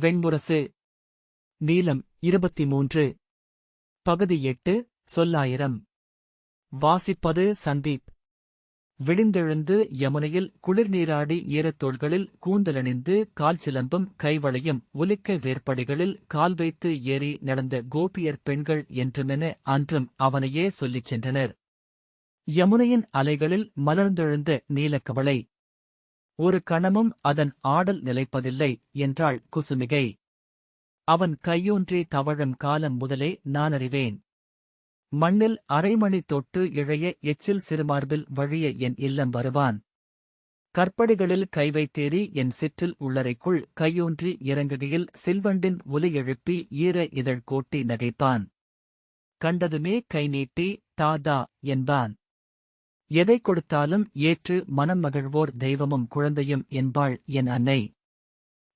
வெண்முரசு. நீலம் இருபத்தி மூன்று பகுதி எட்டு சொல்லாயிரம். வாசிப்பது சந்தீப். விடிந்தெழுந்து யமுனையில் குளிர்நீராடி ஈரத்தோள்களில் கூந்தலணிந்து கால் சிலம்பும் கைவளையும் ஒலிக்க வேற்படிகளில் கால் வைத்து ஏறி நடந்த கோபியர் பெண்கள் என்றுமென அன்றும் அவனையே சொல்லிச் சென்றனர். யமுனையின் அலைகளில் மலர்ந்தெழுந்த நீலக்கவளை ஒரு கணமும் அதன் ஆடல் நிலைப்பதில்லை என்றாள் குசுமிகை. அவன் கையூன்றி தவழும் காலம் முதலே நானறிவேன் மண்ணில் அரைமணி தொட்டு இழைய எச்சில் சிறுமார்பில் வழிய என் இல்லம் வருவான். கற்படிகளில் கை வைத்தேறி என் சிற்றில் உள்ளறைக்குள் கையூன்றி இறங்குகையில் சில்வண்டின் ஒலி எழுப்பி ஈர இதழ் கோட்டி நகைப்பான். கண்டதுமே கை நீட்டி தாதா என்பான். எதை கொடுத்தாலும் ஏற்று மனம் மகிழ்வோர் தெய்வமும் குழந்தையும் என்பாள் என் அன்னை.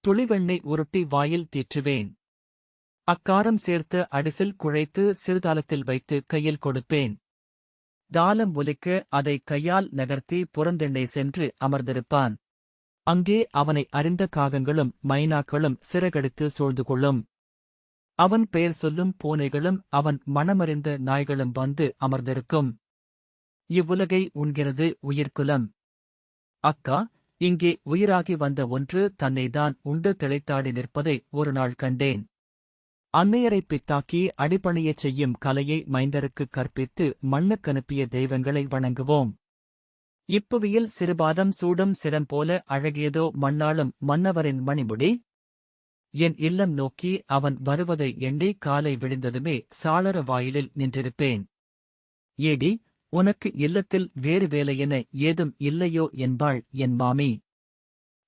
துளிவெண்ணை உருட்டி வாயில் தீற்றுவேன். அக்காரம் சேர்த்து அடிசில் குழைத்து சிறுதாலத்தில் வைத்து கையில் கொடுப்பேன். தாளம் ஒலிக்க அதை கையால் நகர்த்தி புறந்தெண்ணை சென்று அமர்ந்திருப்பான். அங்கே அவனை அறிந்த காகங்களும் மைனாக்களும் சிறகடித்து சூழ்ந்து கொள்ளும். அவன் பெயர் சொல்லும் பூனைகளும் அவன் மனமறிந்த நாய்களும் வந்து அமர்ந்திருக்கும். இவ்வுலகை உண்கிறது உயிர்க்குலம் அக்கா இங்கே உயிராகி வந்த ஒன்று தன்னைதான் உண்டு திளைத்தாடி நிற்பதை ஒரு நாள் கண்டேன். அன்னையரை பித்தாக்கி அடிபணியச் செய்யும் கலையை மைந்தருக்குக் கற்பித்து மண்ணுக்கனுப்பிய தெய்வங்களை வணங்குவோம். இப்புவியில் சிறுபாதம் சூடும் சிரம் போல அழகியதோ மண்ணாளும் மன்னவரின் மணிமுடி? என் இல்லம் நோக்கி அவன் வருவதை எண்ணி காலை விழுந்ததுமே சாளர வாயிலில் நின்றிருப்பேன். ஏடி உனக்கு இல்லத்தில் வேறு வேலையென ஏதும் இல்லையோ என்பாள் என் மாமி.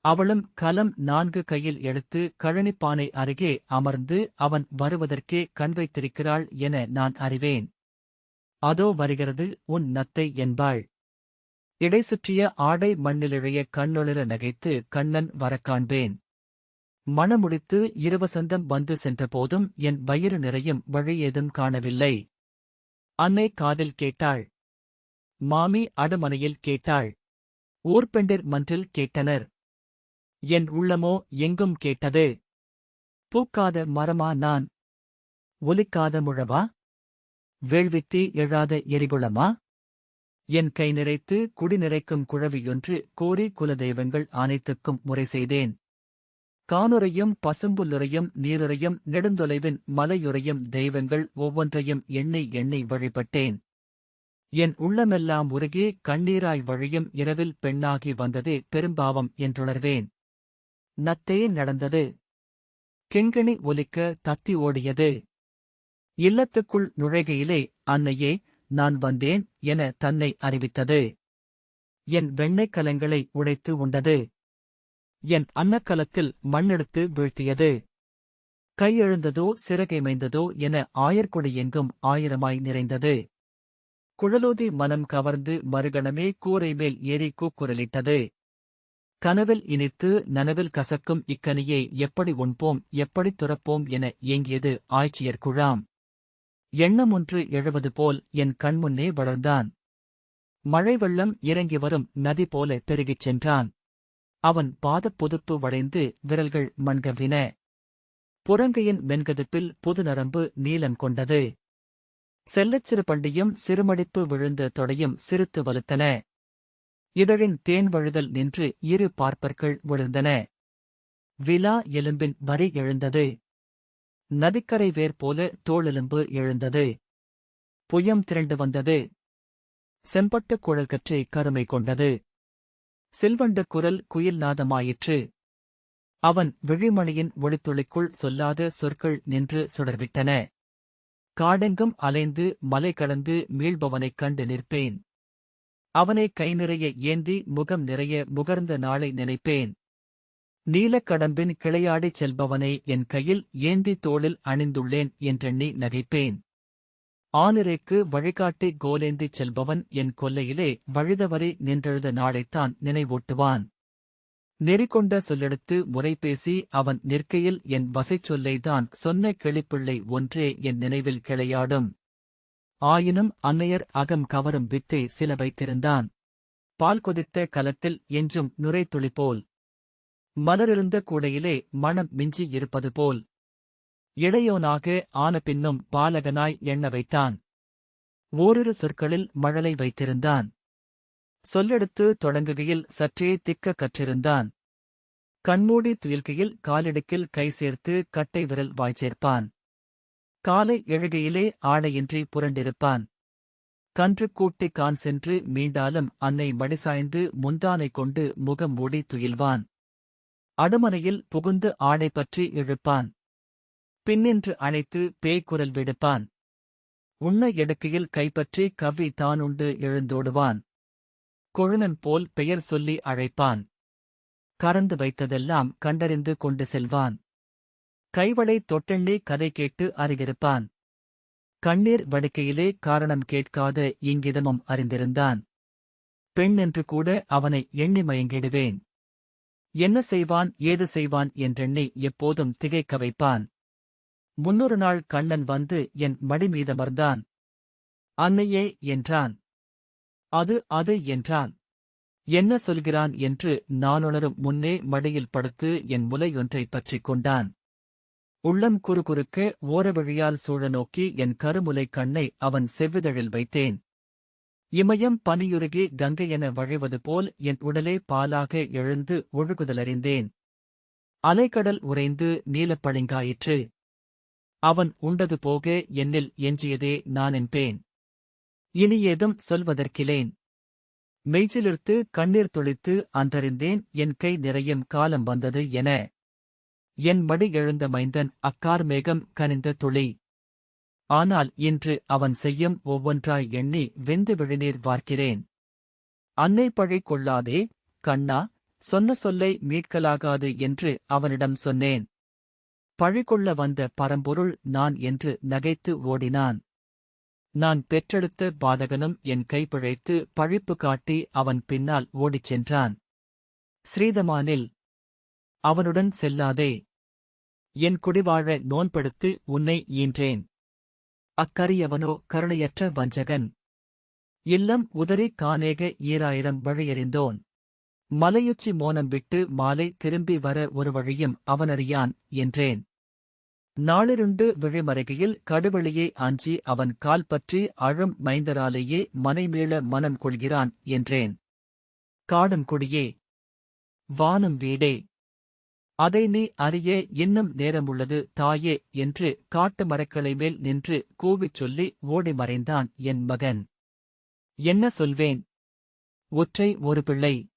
அவளும் கலம் நான்கு கையில் எடுத்து கழனிப்பானை அருகே அமர்ந்து அவன் வருவதற்கே கண் வைத்திருக்கிறாள் என நான் அறிவேன். அதோ வருகிறது உன் நத்தை என்பாள். இடை சுற்றிய ஆடை மண்ணிலிழைய கண்ணொளிர நகைத்து கண்ணன் வரக் காண்பேன். மணமுடித்து இருவசந்தம் வந்து சென்றபோதும் என் வயிறு நிறையும் வழி ஏதும் காணவில்லை. அன்னை காதில் கேட்டாள் மாமி அடமனையில் கேட்டாள். ஊர்பெண்டிர் மன்றில் கேட்டனர். என் உள்ளமோ எங்கும் கேட்டது. பூக்காத மரமா நான். ஒலிக்காத முழவா? வேள்வித்தி எழாத எரிகுளமா என் கை நிறைத்து குடி நிறைக்கும் குழவியொன்று கோரி குலதெய்வங்கள் அனைத்துக்கும் முறை செய்தேன். கானுரையும் பசும்புல்லுரையும் நீருரையும் நெடுந்தொலைவின் மலையுறையும் தெய்வங்கள் ஒவ்வொன்றையும் எண்ணெய் எண்ணெய் வழிபட்டேன். என் உள்ளமெல்லாம் உருகி கண்ணீராய் வழியும் இரவில் பெண்ணாகி வந்ததே பெரும்பாவம் என்றுணர்வேன். நத்தே நடந்தது. கிண்கிணி ஒலிக்க தத்தி ஓடியது. இல்லத்துக்குள் நுழைகையிலே அன்னையே நான் வந்தேன் என தன்னை அறிவித்தது. என் வெண்ணைக் கலங்களை உடைத்து உண்டது. என் அன்னக்கலத்தில் மண்ணெடுத்து வீழ்த்தியது. கையெழுந்ததோ சிறகைமைந்ததோ என ஆயர்கொடி எங்கும் ஆயிரமாய் நிறைந்தது. குழலூதி மனம் கவர்ந்து மறுகணமே கூரை மேல் ஏறி கூக்குரலிட்டது. கனவில் இனித்து நனவில் கசக்கும் இக்கனியை எப்படி உண்போம் எப்படி துறப்போம் என ஏங்கியது ஆய்ச்சியர் குழாம். எண்ணம் ஒன்று எழுவது போல் என் கண்முன்னே வளர்ந்தான். மழை வெள்ளம் இறங்கி வரும் நதி போல பெருகிச் சென்றான். அவன் பாதப் புதுப்பு வளைந்து விரல்கள் மண்கவின. புறங்கையின் வெண்கதுப்பில் புது நரம்பு நீலம் கொண்டது. செல்லச் சிறு பண்டியும் சிறுமடிப்பு விழுந்த தொடையும் சிரித்து வலுத்தன. இதழின் தேன் வழுதல் நின்று இரு பார்ப்பர்கள் விழுந்தன. விலா எலும்பின் வரி எழுந்தது. நதிக்கரை வேர் போல தோளெலும்பு எழுந்தது. புயம் திரண்டு வந்தது. செம்பட்டு குழல் கற்றை கருமை கொண்டது. சில்வண்டு குரல் குயில் நாதமாயிற்று. அவன் விழிமணியின் ஒளித்துளிக்குள் சொல்லாத சொற்கள் நின்று சுடர்விட்டன. காடெங்கும் அலைந்து மலை கடந்து மீள்பவனைக் கண்டு நிற்பேன். அவனை கை நிறைய ஏந்தி முகம் நிறைய முகர்ந்த நாளை நினைப்பேன். நீலக்கடம்பின் கிளையாடிச் செல்பவனை என் கையில் ஏந்தி தோளில் அணிந்துள்ளேன் என்றெண்ணி நகைப்பேன். ஆனிரைக்கு வழிகாட்டி கோலேந்திச் செல்பவன் என் கொல்லையிலே வழுதவரை நின்றெழுத நாளைத்தான் நினைவூட்டுவான். நெறிகொண்ட சொல்லெடுத்து முறைபேசி அவன் நிற்கையில் என் வசைச் சொல்லைதான் சொன்ன கிளிப்பிள்ளை ஒன்றே என் நினைவில் கிளையாடும். ஆயினும் அன்னையர் அகம் கவரும் வித்தை சில வைத்திருந்தான். பால் கொதித்த கலத்தில் என்றும் நுரைத்துளி போல் மலரிருந்த கூடையிலே மணம் மிஞ்சி இருப்பது போல். இளையோனாக ஆன பின்னும் பாலகனாய் எண்ண வைத்தான். ஓரிரு சொற்களில் மழலை வைத்திருந்தான். சொல்லெடுத்து தொடங்குகையில் சற்றே திக்க கற்றிருந்தான். கண்மூடி துயில்கையில் காலிடுக்கில் கை சேர்த்து கட்டை விரல் வாய்ச்சேர்ப்பான் காலை எழுகையிலே ஆடையின்றி புரண்டிருப்பான். கன்று கூட்டி கான் சென்று மீண்டாலும் அன்னை மடிசாய்ந்து முந்தானை கொண்டு முகம் மூடி துயில்வான். அடுமனையில் புகுந்து ஆடை பற்றி இழுப்பான். பின்னின்று அணைத்து பேய்க்குரல் விடுப்பான். உண்ண எடுக்கையில் கைப்பற்றி கவ்வி தானுண்டு எழுந்தோடுவான். கொழுனன் போல் பெயர் சொல்லி அழைப்பான். கறந்து வைத்ததெல்லாம் கண்டறிந்து கொண்டு செல்வான். கைவளை தொட்டெண்ணி கதை கேட்டு அறிகிருப்பான் கண்ணீர் வடிக்கையிலே காரணம் கேட்காத இங்கிதமும் அறிந்திருந்தான். பெண் என்று கூட அவனை எண்ணி மயங்கிடுவேன். என்ன செய்வான் ஏது செய்வான் என்றெண்ணி எப்போதும் திகைக்க வைப்பான். முன்னொரு நாள் கண்ணன் வந்து என் மடி மீதமர்ந்தான் அன்னையே என்றான். அது அது என்றான். என்ன சொல்கிறான் என்று நானுணரும் முன்னே மடியில் படுத்து என் முலையொன்றைப் பற்றிக் கொண்டான். உள்ளம் குறுகுறுக்க ஓரவழியால் சூழ நோக்கி என் கருமுலை கண்ணை அவன் செவ்விதழில் வைத்தேன். இமயம் பனியுருகி கங்கையென வழிவது போல் என் உடலே பாலாக எழுந்து ஒழுகுதலறிந்தேன். அலைக்கடல் உறைந்து நீலப்பளிங்காயிற்று. அவன் உண்டது போக என்னில் எஞ்சியதே நான் என்பேன். இனி ஏதும் சொல்வதற்கிலேன். மெய்ச்சிலிர்த்து கண்ணீர் துளித்து அந்தறிந்தேன் என் கை நிறையும் காலம் வந்தது என. என் மடி எழுந்த மைந்தன் அக்கார் மேகம் கனிந்த துளி. ஆனால் இன்று அவன் செய்யும் ஒவ்வொன்றாய் எண்ணி வெந்து விழுநீர் வார்க்கிறேன் அன்னை பழி கொள்ளாதே கண்ணா சொன்ன சொல்லை மீட்கலாகாது என்று அவனிடம் சொன்னேன். பழிகொள்ள வந்த பரம்பொருள் நான் என்று நகைத்து ஓடினான். நான் பெற்றெடுத்த பாதகனும் என் கைப்பிழைத்து பழிப்பு காட்டி அவன் பின்னால் ஓடிச் சென்றான். ஸ்ரீதமானில் அவனுடன் செல்லாதே. என் குடிவாழ நோன்படுத்து உன்னை ஈன்றேன். அக்கரியவனோ கருணையற்ற வஞ்சகன். இல்லம் உதறி காணேக ஈராயிரம் வழியறிந்தோன். மலையுச்சி மோனம் விட்டு மாலை திரும்பி வர ஒரு வழியும் அவனறியான் என்றேன். நாளிருண்டு விழிமறைகையில் கடுவெளியே அஞ்சி அவன் கால் பற்றி அழும் மைந்தராலேயே மனைமீள மனம் கொள்கிறான் என்றேன். காடும் கொடியே. வானம் வீடே. அதை நீ அறிய இன்னும் நேரமுள்ளது தாயே என்று காட்டு மரக்களை மேல் நின்று கூவிச் சொல்லி ஓடி மறைந்தான் என் மகன். என்ன சொல்வேன்? ஒற்றை ஒரு பிள்ளை.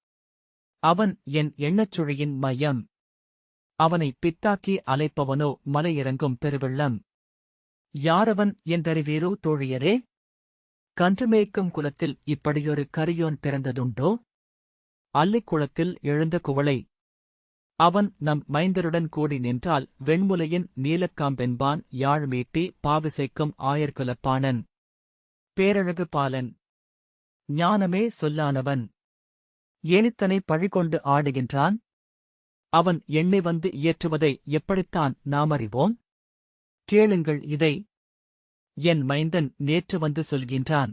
அவன் என் எண்ணச்சுழியின் மையம். அவனை பித்தாக்கி அலைப்பவனோ மலையிறங்கும் பெருவெள்ளம். யாரவன் என்றறிவீரோ தோழியரே? கன்றுமேய்க்கும் குலத்தில் இப்படியொரு கரியோன் பிறந்ததுண்டோ? அல்லிக்குளத்தில் எழுந்த குவளை. அவன் நம் மைந்தருடன் கூடி நின்றால் வெண்முலையின் நீலக்காம்பென்பான் யாழ் மீட்டி பாவிசைக்கும் ஆயர்குலப்பாணன். பேரழகு பாலன். ஞானமே சொல்லானவன். ஏனித்தனை பழிகொண்டு ஆடுகின்றான்? அவன் எண்ணி வந்து இயற்றுவதை எப்படித்தான் நாம் அறிவோம்? கேளுங்கள் இதை. என் மைந்தன் நேற்று வந்து சொல்கின்றான்.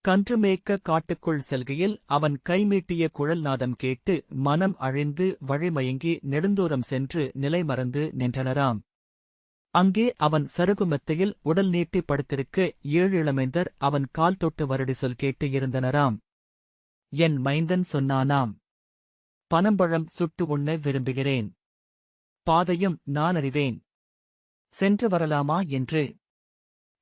கன்று மேய்க்க காட்டுக்குள் செல்கையில் அவன் கைமீட்டிய குழல் நாதம் கேட்டு மனம் அழிந்து வழிமயங்கி நெடுந்தூரம் சென்று நிலைமறந்து நின்றனராம். அங்கே அவன் சருகுமெத்தையில் உடல் நீட்டி படுத்திருக்க ஏழு இளமைந்தர் அவன் கால் தொட்டு வருடி சொல் கேட்டு இருந்தனராம். என் மைந்தன் சொன்னானாம். பனம்பழம் சுட்டு உண்ண விரும்புகிறேன். பாதையும் நான் அறிவேன். சென்று வரலாமா என்று.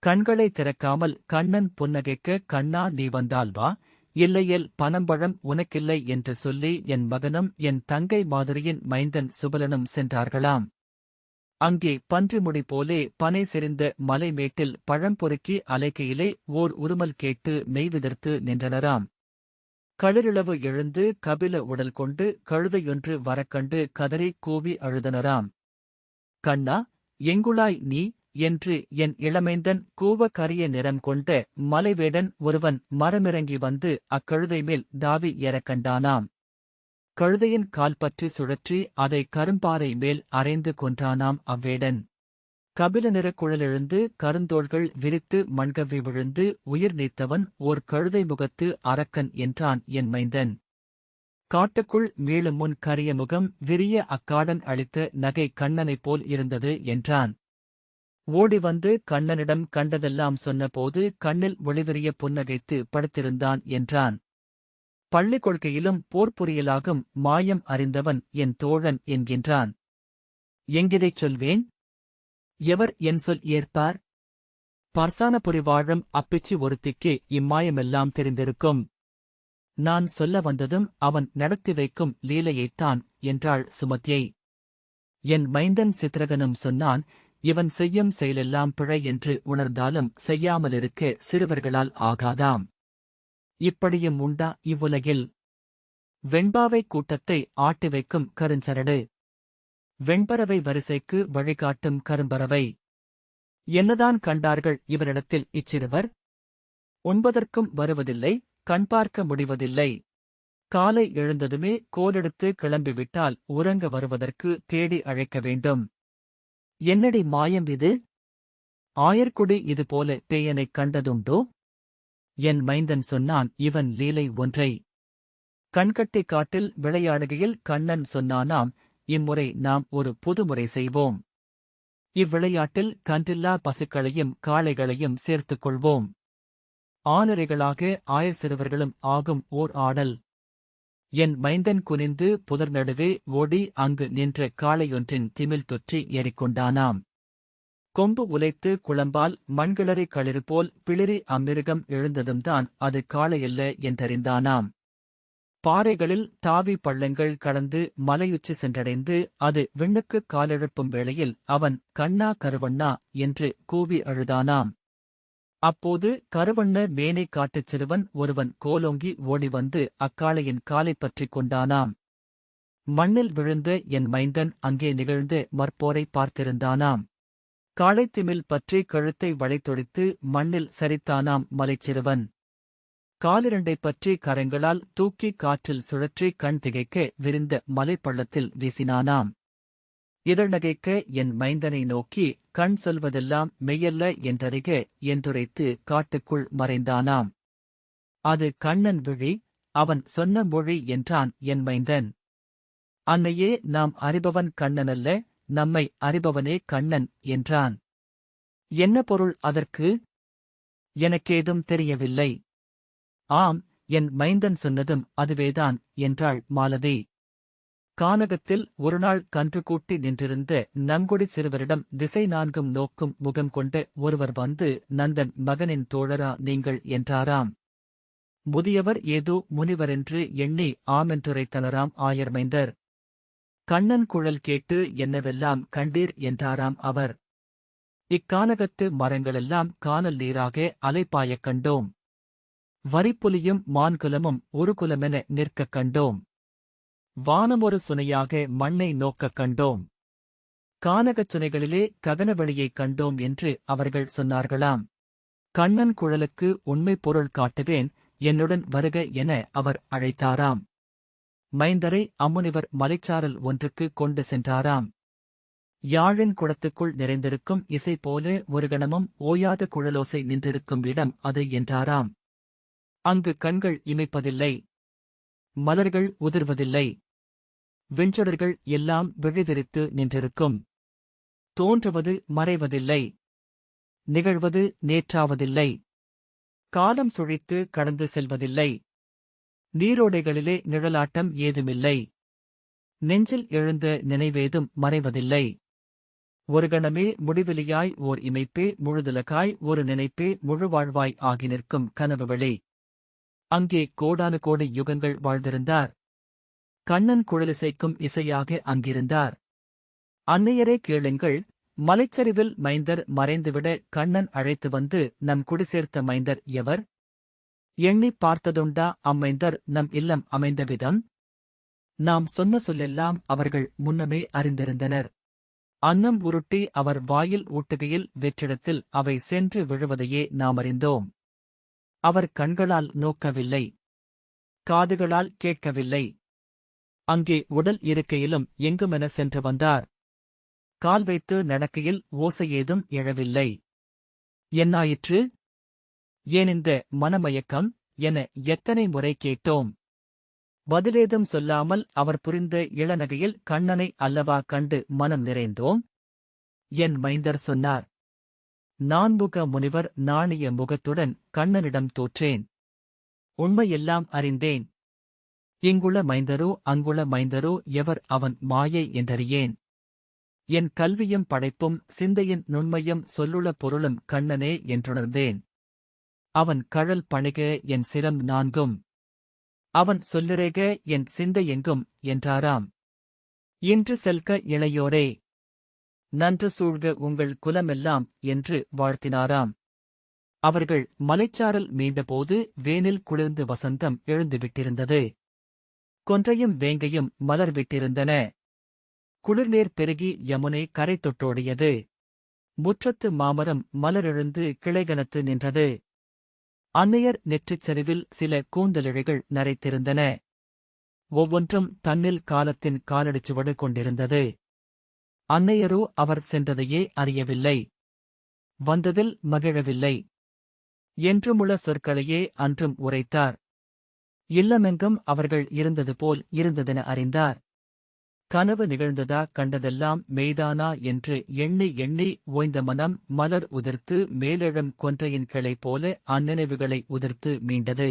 கண்களை திறக்காமல் கண்ணன் புன்னகைக்க கண்ணா நீ வந்தால் வா. இல்லையேல் பனம்பழம் உனக்கில்லை என்று சொல்லி என் மகனும் என் தங்கை மாதிரியின் மைந்தன் சுபலனும் சென்றார்களாம். அங்கே பன்றிமுடி போலே பனை செறிந்த மலைமேட்டில் பழம் பொறுக்கி அலைக்கையிலே ஓர் உருமல் கேட்டு மெய்விதிர்த்து நின்றனராம். களிரிளவு எழுந்து கபில உடல் கொண்டு கழுதையொன்று வரக்கண்டு கதறி கூவி அழுதனராம். கண்ணா எங்குளாய் நீ? என்று என் இளமைந்தன் கூவ கரிய நிறம் கொண்ட மலைவேடன் ஒருவன் மரமிறங்கி வந்து அக்கழுதை மேல் தாவி ஏறக் கண்டானாம். கழுதையின் கால் பற்றி சுழற்றி அதை கரும்பாறை மேல் அரைந்து கொன்றானாம் அவ்வேடன். கபில நிற குழலெழுந்து கருந்தோள்கள் விரித்து மண்கவி விழுந்து உயிர் நீத்தவன் ஓர் கழுதை முகத்து அரக்கன் என்றான் என் மைந்தன். காட்டுக்குள் மீளும் முன் கரிய முகம் விரிய அக்காடன் அளித்த நகை கண்ணனைப் போல் இருந்தது என்றான். ஓடி வந்து கண்ணனிடம் கண்டதெல்லாம் சொன்னபோது கண்ணில் ஒளிவிரிய புன்னகைத்து படுத்திருந்தான் என்றான். பள்ளிக் கொள்கையிலும் போர் புரியலாகும் மாயம் அறிந்தவன் என் தோழன் என்கின்றான். எங்கிதைச் சொல்வேன்? எவர் என் சொல் ஏற்பார்? பர்சானபுரி வாழும் அப்பிச்சி ஒருத்திக்கு இம்மாயமெல்லாம் தெரிந்திருக்கும். நான் சொல்ல வந்ததும் அவன் நடத்தி வைக்கும் லீலையைத்தான் என்றாள் சுமத்தியை. என் மைந்தன் சித்திரகனும் சொன்னான் இவன் செய்யும் செயலெல்லாம் பிழை என்று உணர்ந்தாலும் செய்யாமலிருக்க சிறுவர்களால் ஆகாதாம். இப்படியும் உண்டா இவ்வுலகில்? வெண்பாவை கூட்டத்தை ஆட்டி வைக்கும் கருஞ்சரடு. வெண்பறவை வரிசைக்கு வழிகாட்டும் கரும்பறவை. என்னதான் கண்டார்கள் இவரிடத்தில் இச்சிறுவர்? உண்பதற்கும் வருவதில்லை கண் பார்க்க முடிவதில்லை. காலை எழுந்ததுமே கோலெடுத்து கிளம்பிவிட்டால் உறங்க வருவதற்கு தேடி அழைக்க வேண்டும். என்னடி மாயம் இது? ஆயர்குடி இதுபோல பேயனைக் கண்டதுண்டோ? என் மைந்தன் சொன்னான் இவன் லீலை ஒன்றை. கண்கட்டி காட்டில் விளையாடுகையில் கண்ணன் சொன்னானாம் இம்முறை நாம் ஒரு புதுமுறை செய்வோம். இவ்விளையாட்டில் கன்றில்லா பசுக்களையும் காளைகளையும் சேர்த்துக் கொள்வோம் ஆனரைகளாக ஆயர் சிறுவர்களும் ஆகும் ஓர் ஆடல். என் மைந்தன் குனிந்து புதர் நடுவே ஓடி அங்கு நின்ற காளையொன்றின் திமில் தொற்றி ஏறிக்கொண்டானாம். கொம்பு உலைத்து குளம்பால் மண்கிளறி களிறு போல் பிளிரி அம்மிருகம் எழுந்ததும்தான் அது காளையல்ல என்றறிந்தானாம். பாறைகளில் தாவி பள்ளங்கள் கடந்து மலையுச்சி சென்றடைந்து அது விண்ணுக்குக் காலெழுப்பும் வேளையில் அவன் கண்ணா கருவண்ணா என்று கூவி அழுதானாம். அப்போது கருவண்ண மேனை காட்டுச் சிறுவன் ஒருவன் கோலோங்கி ஓடி வந்து அக்காளையின் காலைப் பற்றிக் கொண்டானாம். மண்ணில் விழுந்த என் மைந்தன் அங்கே நிகழ்ந்து மற்போரை பார்த்திருந்தானாம். காளைத்திமில் பற்றி கழுத்தை வளைத்தொடித்து மண்ணில் சரித்தானாம் மலைச்சிறுவன். காலிரண்டைப் பற்றி கரங்களால் தூக்கி காற்றில் சுழற்றி கண் திகைக்க விரிந்த மலைப்பள்ளத்தில் வீசினானாம். இதழ்நகைக்க என் மைந்தனை நோக்கி கண் சொல்வதெல்லாம் மெய்யல்ல என்றறிக என்றுரைத்து காட்டுக்குள் மறைந்தானாம். அது கண்ணன் விழி அவன் சொன்ன மொழி என்றான் என் மைந்தன். அன்னையே நாம் அறிபவன் கண்ணனல்ல நம்மை அறிபவனே கண்ணன் என்றான். என்ன பொருள் அதற்கு? எனக்கேதும் தெரியவில்லை. ஆம் என் மைந்தன் சொன்னதும் அதுவேதான் என்றாள் மாலதி. கானகத்தில் ஒருநாள் கன்று கூட்டி நின்றிருந்த நங்குடி சிறுவரிடம் திசை நான்கும் நோக்கும் முகம் கொண்ட ஒருவர் வந்து நந்தன் மகனின் தோழரா நீங்கள்? என்றாராம். முதியவர் ஏதோ முனிவரென்று எண்ணி ஆமென்றுரைத்தனராம் ஆயர்மைந்தர் கண்ணன் குழல் கேட்டு என்னவெல்லாம் கண்டீர்? என்றாராம் அவர். இக்கானகத்து மரங்களெல்லாம் கானல் நீராக அலைப்பாயக் கண்டோம். வரிப்புலியும் மான்குலமும் ஒரு குலமென நிற்கக் கண்டோம். வானமொரு சுனையாக மண்ணை நோக்கக் கண்டோம். கானகச் சுனைகளிலே ககனவெளியைக் கண்டோம் என்று அவர்கள் சொன்னார்களாம். கண்ணன் குழலுக்கு உண்மை பொருள் காட்டுவேன் என்னுடன் வருக என அவர் அழைத்தாராம். மைந்தரை அம்முனிவர் மலைச்சாரல் ஒன்றுக்கு கொண்டு சென்றாராம். யாழின் குளத்துக்குள் நிறைந்திருக்கும் இசை போல ஒரு கணமும் ஓயாத குழலோசை நின்றிருக்கும் இடம் அது என்றாராம். அங்கு கண்கள் இமைப்பதில்லை. மலர்கள் உதிர்வதில்லை. வெஞ்சடர்கள் எல்லாம் விழிவிரித்து நின்றிருக்கும். தோன்றுவது மறைவதில்லை. நிகழ்வது நேற்றாவதில்லை. காலம் சுழித்து கடந்து செல்வதில்லை. நீரோடைகளிலே நிழலாட்டம் ஏதுமில்லை. நெஞ்சில் எழுந்த நினைவேதும் மறைவதில்லை. ஒரு கணமே முடிவிலியாய் ஓர் இமைப்பே முழுதுலகாய் ஒரு நினைப்பே முழுவாழ்வாய் ஆகி நிற்கும் கனவுவெளி அங்கே கோடானு கோடி யுகங்கள் வாழ்ந்திருந்தார். கண்ணன் குழலிசைக்கும் இசையாக அங்கிருந்தார். அன்னையரே கேளுங்கள் மலைச்சரிவில் மைந்தர் மறைந்துவிட கண்ணன் அழைத்து வந்து நம் குடிசேர்த்த மைந்தர் எவர்? எண்ணிப் பார்த்ததுண்டா அம்மைந்தர் நம் இல்லம் அமைந்த விதம்? நாம் சொன்ன சொல்லெல்லாம் அவர்கள் முன்னமே அறிந்திருந்தனர். அன்னம் உருட்டி அவர் வாயில் ஊட்டுகையில் வெற்றிடத்தில் அவை சென்று விழுவதையே நாம் அறிந்தோம் அவர் கண்களால் நோக்கவில்லை. காதுகளால் கேட்கவில்லை. அங்கே உடல் இருக்கையிலும் எங்குமென சென்று வந்தார். கால் வைத்து நடக்கையில் ஓசையேதும் எழவில்லை. என்னாயிற்று? ஏன் இந்த மனமயக்கம்? என எத்தனை முறை கேட்டோம். பதிலேதும் சொல்லாமல் அவர் புரிந்த இளநகையில் கண்ணனை அல்லவா கண்டு மனம் நிறைந்தோம்? என் மைந்தர் சொன்னார். நான்முக முனிவர் நாணிய முகத்துடன் கண்ணனிடம் தோற்றேன். உண்மையெல்லாம் அறிந்தேன். இங்குள மைந்தரோ அங்குள மைந்தரோ எவர் அவன் மாயை என்றறியேன். என் கல்வியும் படைப்பும் சிந்தையின் நுண்மையும் சொல்லுள பொருளும் கண்ணனே என்றுணர்ந்தேன். அவன் கழல் பணிக என் சிரம் நான்கும். அவன் சொல்லிறக என் சிந்தையெங்கும் என்றாராம். இன்று செல்க இளையோரே. நன்று சூழ்க உங்கள் குலமெல்லாம் என்று வாழ்த்தினாராம். அவர்கள் மலைச்சாரல் மீண்டபோது வேனில் குளிர்ந்து வசந்தம் எழுந்துவிட்டிருந்தது. கொன்றையும் வேங்கையும் மலர் விட்டிருந்தன குளிர்நீர் பெருகி யமுனை கரை தொட்டோடியது முற்றத்து மாமரம் மலரெழுந்து கிளைகனத்து நின்றது. அன்னையர் நெற்றிச் சரிவில் சில கூந்தலிழைகள் நரைத்திருந்தன. ஒவ்வொன்றும் தன்னில் காலத்தின் காலடிச்சுவடு கொண்டிருந்தது. அன்னையரோ அவர் சென்றதையே அறியவில்லை. வந்ததில் மகிழவில்லை. என்றுமுள்ள சொற்களையே அன்றும் உரைத்தார். இல்லமெங்கும் அவர்கள் இருந்தது போல் இருந்ததென அறிந்தார். கனவு நிகழ்ந்ததா கண்டதெல்லாம் மெய்தானா என்று எண்ணி எண்ணி ஓய்ந்த மனம் மலர் உதிர்த்து மேலெழும் கொன்றையின் கிளை போல அந்நினைவுகளை உதிர்த்து மீண்டது.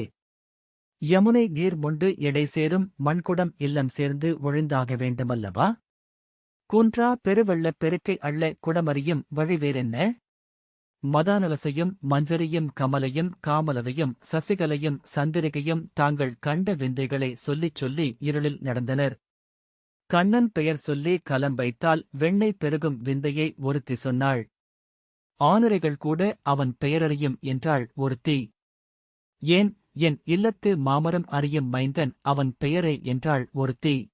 யமுனை நீர் முண்டு எடை சேரும் மண்குடம் இல்லம் சேர்ந்து ஒழிந்தாக வேண்டுமல்லவா? குன்றா பெருவெள்ளப் பெருக்கை அள்ள குடமறியும் வழிவேறென்ன மதானலசையும் மஞ்சரியும் கமலையும் காமலதையும் சசிகலையும் சந்திரிகையும் தாங்கள் கண்ட விந்தைகளை சொல்லிச் சொல்லி இருளில் நடந்தனர். கண்ணன் பெயர் சொல்லி கலம் வைத்தால் வெண்ணெய் பெருகும் விந்தையை ஒருத்தி சொன்னாள். ஆனரைகள் கூட அவன் பெயரறியும் என்றாள் ஒருத்தி. ஏன் என் இல்லத்து மாமரம் அறியும் மைந்தன் அவன் பெயரை என்றாள் ஒருத்தி.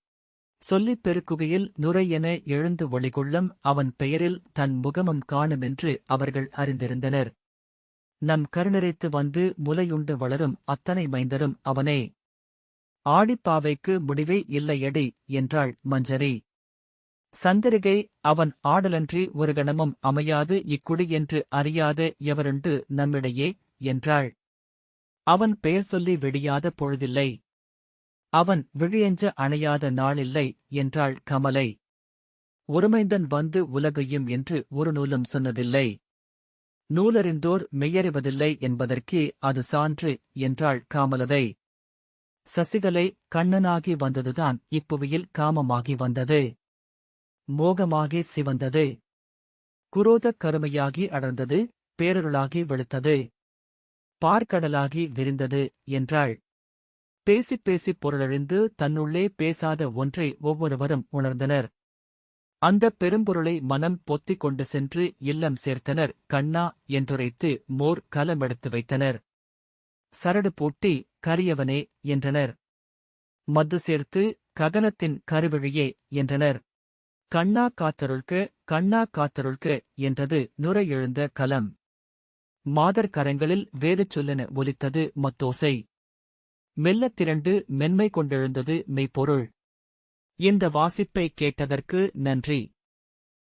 சொல்லிப் பெருக்குகையில் நுரையென எழுந்து ஒளிகொள்ளும் அவன் பெயரில் தன் முகமும் காணுமென்று அவர்கள் அறிந்திருந்தனர். நம் கருணரைத்து வந்து முலையுண்டு வளரும் அத்தனை மைந்தரும் அவனே. ஆடிப்பாவைக்கு முடிவே இல்லையடி என்றாள் மஞ்சரி. சந்திரிகை அவன் ஆடலன்றி ஒரு கணமும் அமையாது இக்குடி என்று அறியாத எவருண்டு நம்மிடையே என்றாள். அவன் பெயர் சொல்லி வெடியாத பொழுதில்லை. அவன் விழியெஞ்ச அணையாத நாளில்லை என்றாள் கமலை. ஒருமைந்தன் வந்து உலகையும் என்று ஒரு நூலும் சொன்னதில்லை. நூலறிந்தோர் மெய்யறிவதில்லை என்பதற்கே அது சான்று என்றாள் காமலதை. சசிகலை கண்ணனாகி வந்ததுதான் இப்புவியில் காமமாகி வந்தது. மோகமாகி சிவந்தது. குரோதக் கருமையாகி அடர்ந்தது பேரருளாகி வெளுத்தது. பார்க்கடலாகி விரிந்தது என்றாள். பேசிப் பேசிப் பொருளழிந்து தன்னுள்ளே பேசாத ஒன்றை ஒவ்வொருவரும் உணர்ந்தனர். அந்தப் பெரும்பொருளை மனம் பொத்திக் கொண்டு சென்று இல்லம் சேர்த்தனர். கண்ணா என்றுரைத்து மோர் கலமெடுத்து வைத்தனர். சரடு பூட்டி கரியவனே என்றனர். மத்து சேர்த்து ககனத்தின் கருவிழியே என்றனர். கண்ணா காத்தருள்கு கண்ணா காத்தருள்கு என்றது நுரையெழுந்த கலம். மாதர் கரங்களில் வேதச் சொல்லென ஒலித்தது மத்தோசை. மெல்லத் திரண்டு மென்மை கொண்டெழுந்தது மெய்ப்பொருள். இந்த வாசிப்பை கேட்டதற்கு நன்றி.